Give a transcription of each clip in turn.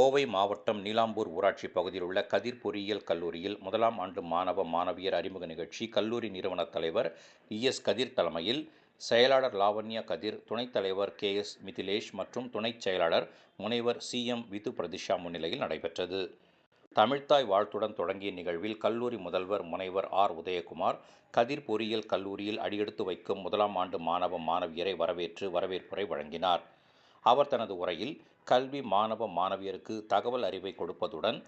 கோவை மாவட்டம் நீலாம்பூர் ஊராட்சி பகுதியில் உள்ள கதிர் பொறியியல் கல்லூரியில் முதலாம் ஆண்டு மாணவ மாணவியர் அறிமுக நிகழ்ச்சி கல்லூரி நிறுவன தலைவர் இஎஸ் கதிர் தலைமையில் செயலாளர் லாவண்யா கதிர் துணைத் தலைவர் கே எஸ் மிதிலேஷ் மற்றும் துணைச் செயலாளர் முனைவர் சி எம் விது பிரதிஷா முன்னிலையில் நடைபெற்றது. தமிழ்த்தாய் வாழ்த்துடன் தொடங்கிய நிகழ்வில் கல்லூரி முதல்வர் முனைவர் ஆர் உதயகுமார் கதிர் பொறியியல் கல்லூரியில் அடியெடுத்து வைக்கும் முதலாம் ஆண்டு மாணவ மாணவியரை வரவேற்று வரவேற்புரை வழங்கினார். அவர் தனது உரையில் கல்வி மாணவ மாணவியருக்கு தகவல் அறிவை கொடுப்பதுடன்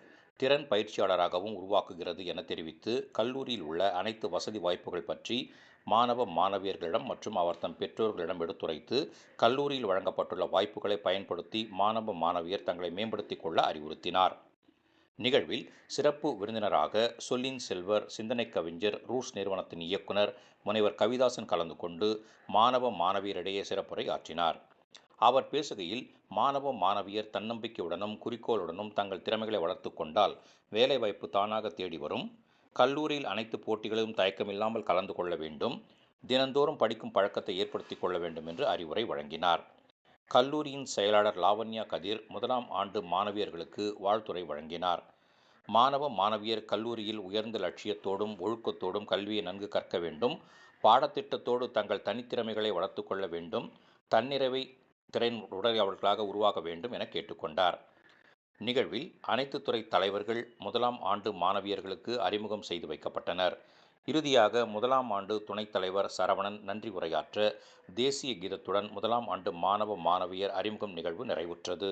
திறன் பயிற்சியாளராகவும் உருவாக்குகிறது என தெரிவித்து கல்லூரியில் உள்ள அனைத்து வசதி வாய்ப்புகள் பற்றி மாணவ மாணவியர்களிடம் மற்றும் அவர் தம் பெற்றோர்களிடம் எடுத்துரைத்து கல்லூரியில் வழங்கப்பட்டுள்ள வாய்ப்புகளை பயன்படுத்தி மாணவ மாணவியர் தங்களை மேம்படுத்திக் கொள்ள அறிவுறுத்தினார். நிகழ்வில் சிறப்பு விருந்தினராக சொல்லின் செல்வர் சிந்தனை கவிஞர் ரூஸ் நிறுவனத்தின் இயக்குனர் முனைவர் கவிதாசன் கலந்து கொண்டு மாணவ மாணவியரிடையே சிறப்புரை ஆற்றினார். அவர் பேசுகையில் மாணவ மாணவியர் தன்னம்பிக்கையுடனும் குறிக்கோளுடனும் தங்கள் திறமைகளை வளர்த்து கொண்டால் வேலைவாய்ப்பு தானாக தேடி வரும். கல்லூரியில் அனைத்து போட்டிகளிலும் தயக்கமில்லாமல் கலந்து கொள்ள வேண்டும். தினந்தோறும் படிக்கும் பழக்கத்தை ஏற்படுத்தி கொள்ள வேண்டும் என்று அறிவுரை வழங்கினார். கல்லூரியின் செயலாளர் லாவண்யா கதிர் முதலாம் ஆண்டு மாணவியர்களுக்கு வாழ்த்துறை வழங்கினார். மாணவ மாணவியர் கல்லூரியில் உயர்ந்த லட்சியத்தோடும் ஒழுக்கத்தோடும் கல்வியை நன்கு கற்க வேண்டும். பாடத்திட்டத்தோடு தங்கள் தனித்திறமைகளை வளர்த்து கொள்ள வேண்டும். தன்னிறைவை திறன் உடையவர்களாக உருவாக வேண்டும் என கேட்டுக்கொண்டார். நிகழ்வில் அனைத்து துறை தலைவர்கள் முதலாம் ஆண்டு மாணவியர்களுக்கு அறிமுகம் செய்து வைக்கப்பட்டனர். இறுதியாக முதலாம் ஆண்டு துணைத் தலைவர் சரவணன் நன்றி உரையாற்ற தேசிய கீதத்துடன் முதலாம் ஆண்டு மாணவ மாணவியர் அறிமுகம் நிகழ்வு நிறைவுற்றது.